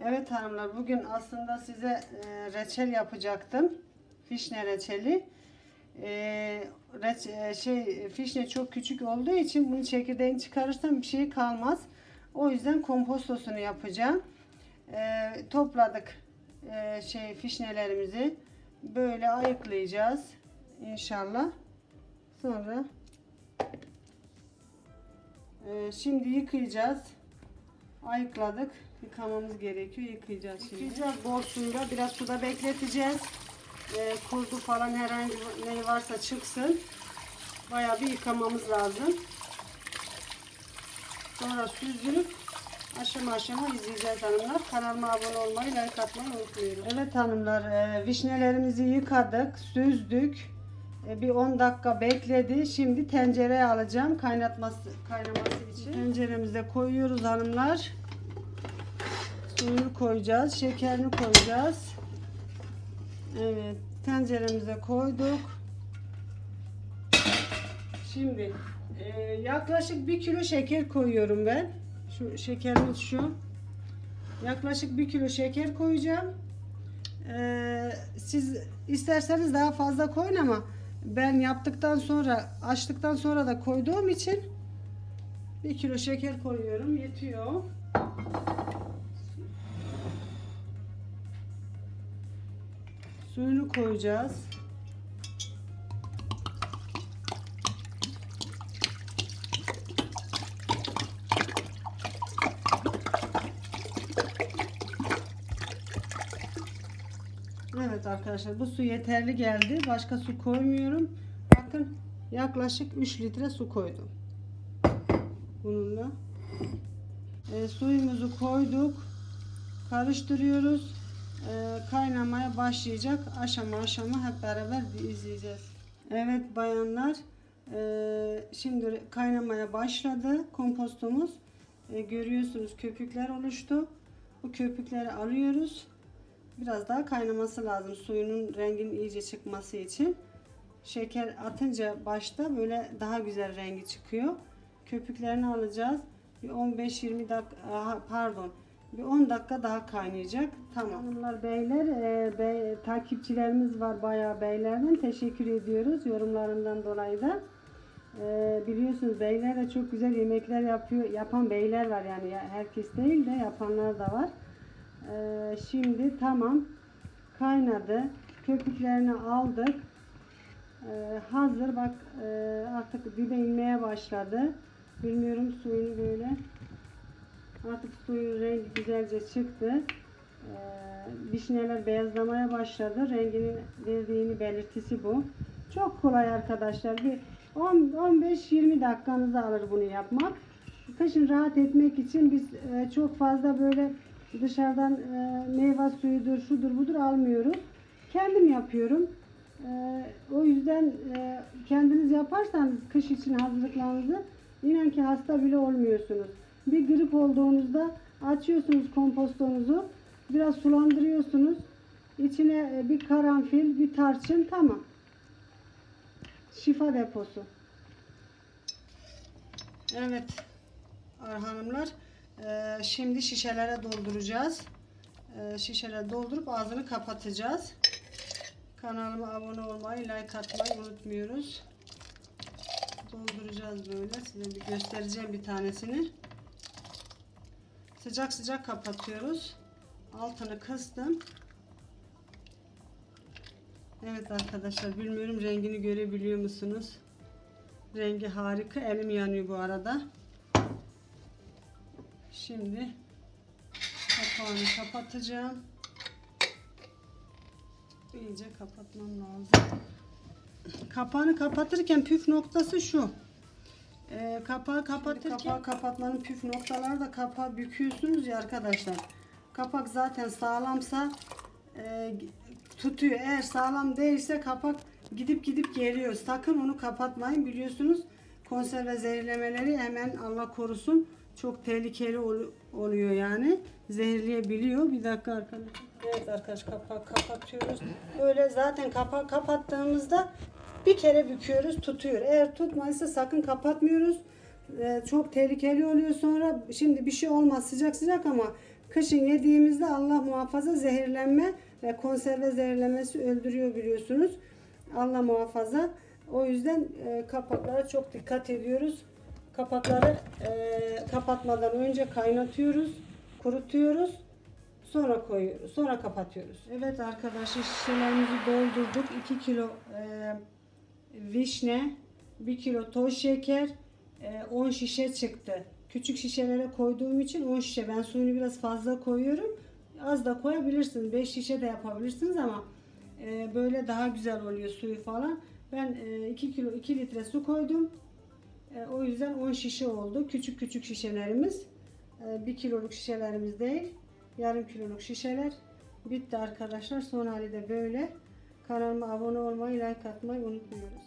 Evet hanımlar bugün aslında size e, reçel yapacaktım. Fişne reçeli. E, reç- e, şey fişne çok küçük olduğu için bunun çekirdeğini çıkarırsam bir şey kalmaz. O yüzden kompostosunu yapacağım. Topladık şey fişnelerimizi. Böyle ayıklayacağız inşallah. Sonra şimdi yıkayacağız. Ayıkladık. Yıkamamız gerekiyor. Yıkayacağız şimdi. Yıkayacağız bol suyla. Biraz suda bekleteceğiz. Ee, kurdu falan herhangi ne varsa çıksın. Bayağı bir yıkamamız lazım. Sonra süzdürüp aşama aşama izleyeceğiz hanımlar. Kanalıma abone olmayı, like atmayı unutmayın. Evet hanımlar, e, vişnelerimizi yıkadık, süzdük. E, bir 10 dakika bekledi. Şimdi tencereye alacağım kaynatması kaynaması için. Tenceremize koyuyoruz hanımlar. Suyunu koyacağız, şekerini koyacağız. Evet, tenceremize koyduk. Şimdi e, yaklaşık bir kilo şeker koyuyorum ben. Şu şekerimiz şu. Yaklaşık bir kilo şeker koyacağım. E, siz isterseniz daha fazla koyun ama ben yaptıktan sonra açtıktan sonra da koyduğum için bir kilo şeker koyuyorum. Yetiyor. Suyunu koyacağız. Evet arkadaşlar bu su yeterli geldi. Başka su koymuyorum. Bakın yaklaşık 3 litre su koydum. Bununla. E, suyumuzu koyduk. Karıştırıyoruz. E, kaynamaya başlayacak. Aşama aşama hep beraber izleyeceğiz. Evet bayanlar. e, şimdi kaynamaya başladı kompostomuz. E, görüyorsunuz köpükler oluştu. Bu köpükleri alıyoruz. Biraz daha kaynaması lazım suyunun renginin iyice çıkması için. Şeker atınca başta böyle daha güzel rengi çıkıyor. Köpüklerini alacağız. Bir 15-20 dakika pardon bir 10 dakika daha kaynayacak. Tamam. Hanımlar beyler e, bey- takipçilerimiz var bayağı beylerden teşekkür ediyoruz yorumlarından dolayı da. E, biliyorsunuz beyler de çok güzel yemekler yapıyor. Yapan beyler var yani Ya- herkes değil de yapanlar da var. Ee, şimdi tamam kaynadı. Köpüklerini aldık. Ee, hazır bak e, artık dibe inmeye başladı. Bilmiyorum suyunu böyle. Artık suyun rengi güzelce çıktı. Ee, vişneler beyazlamaya başladı. Renginin verdiğini belirtisi bu. Çok kolay arkadaşlar. Bir 10-15-20 dakikanızı alır bunu yapmak. Kışın rahat etmek için biz e, çok fazla böyle dışarıdan e, meyve suyudur, şudur budur almıyoruz. Kendim yapıyorum. E, o yüzden e, kendiniz yaparsanız kış için hazırlıklarınızı inan ki hasta bile olmuyorsunuz. Bir grip olduğunuzda açıyorsunuz kompostonuzu, biraz sulandırıyorsunuz. İçine e, bir karanfil, bir tarçın tamam. Şifa deposu. Evet hanımlar. Ee, şimdi şişelere dolduracağız. Ee, şişelere doldurup ağzını kapatacağız. Kanalıma abone olmayı, like atmayı unutmuyoruz. Dolduracağız böyle. Size bir göstereceğim bir tanesini. Sıcak sıcak kapatıyoruz. Altını kıstım. Evet arkadaşlar bilmiyorum rengini görebiliyor musunuz? Rengi harika. Elim yanıyor bu arada. Şimdi kapağını kapatacağım. İyice kapatmam lazım. Kapağını kapatırken püf noktası şu. Ee, kapağı kapatırken kapağı kapatmanın püf noktaları da kapağı büküyorsunuz ya arkadaşlar. Kapak zaten sağlamsa e, tutuyor. Eğer sağlam değilse kapak gidip gidip geliyor. Sakın onu kapatmayın. Biliyorsunuz konserve zehirlemeleri hemen Allah korusun çok tehlikeli ol- oluyor yani. Zehirleyebiliyor. Bir dakika arkadaşlar. Evet arkadaşlar kapağı kapatıyoruz. Böyle zaten kapağı kapattığımızda bir kere büküyoruz tutuyor. Eğer tutmadıysa sakın kapatmıyoruz. Ee, çok tehlikeli oluyor sonra. Şimdi bir şey olmaz sıcak sıcak ama Kışın yediğimizde Allah muhafaza zehirlenme ve konserve zehirlenmesi öldürüyor biliyorsunuz. Allah muhafaza. O yüzden e, kapaklara çok dikkat ediyoruz. Kapakları e, kapatmadan önce kaynatıyoruz, kurutuyoruz. Sonra koyuyoruz. Sonra kapatıyoruz. Evet arkadaşlar şişelerimizi doldurduk. 2 kilo e, vişne, 1 kilo toz şeker, e, 10 şişe çıktı. Küçük şişelere koyduğum için 10 şişe. Ben suyunu biraz fazla koyuyorum. Az da koyabilirsiniz. 5 şişe de yapabilirsiniz ama e, böyle daha güzel oluyor suyu falan. Ben 2 kilo 2 litre su koydum. E, o yüzden 10 şişe oldu. Küçük küçük şişelerimiz. 1 kiloluk şişelerimiz değil. Yarım kiloluk şişeler. Bitti arkadaşlar. Son hali de böyle. Kanalıma abone olmayı, like atmayı unutmuyoruz.